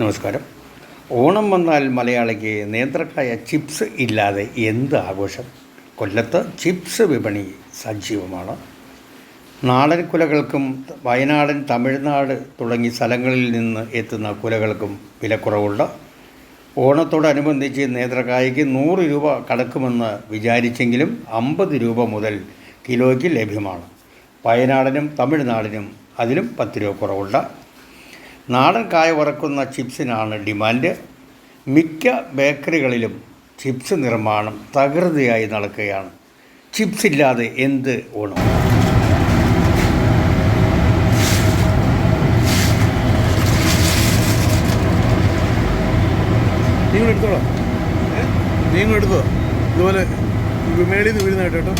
നമസ്കാരം. ഓണം വന്നാൽ മലയാളിക്ക് നേന്ത്രക്കായ ചിപ്സ് ഇല്ലാതെ എന്ത് ആഘോഷം? കൊല്ലത്ത് ചിപ്സ് വിപണി സജീവമാണ്. നാടൻ കുലകൾക്കും വയനാടൻ തമിഴ്നാട് തുടങ്ങി സ്ഥലങ്ങളിൽ നിന്ന് എത്തുന്ന കുലകൾക്കും വിലക്കുറവുണ്ട്. ഓണത്തോടനുബന്ധിച്ച് നേന്ത്രക്കായയ്ക്ക് നൂറ് രൂപ കടക്കുമെന്ന് വിചാരിച്ചെങ്കിലും അമ്പത് രൂപ മുതൽ കിലോയ്ക്ക് ലഭ്യമാണ്. വയനാടിനും തമിഴ്നാടിനും അതിലും പത്ത് രൂപ കുറവുണ്ട്. നാടൻ കായ വറക്കുന്ന ചിപ്സിനാണ് ഡിമാൻഡ്. മിക്ക ബേക്കറികളിലും ചിപ്സ് നിർമ്മാണം തകൃതിയായി നടക്കുകയാണ്. ചിപ്സ് ഇല്ലാതെ എന്ത് ഓണം നിങ്ങൾ എടുത്തോളാം. നിങ്ങൾ എടുത്തോ? ഇതുപോലെ മേളിൽ നിന്ന് വീഴുന്ന കേട്ടോ.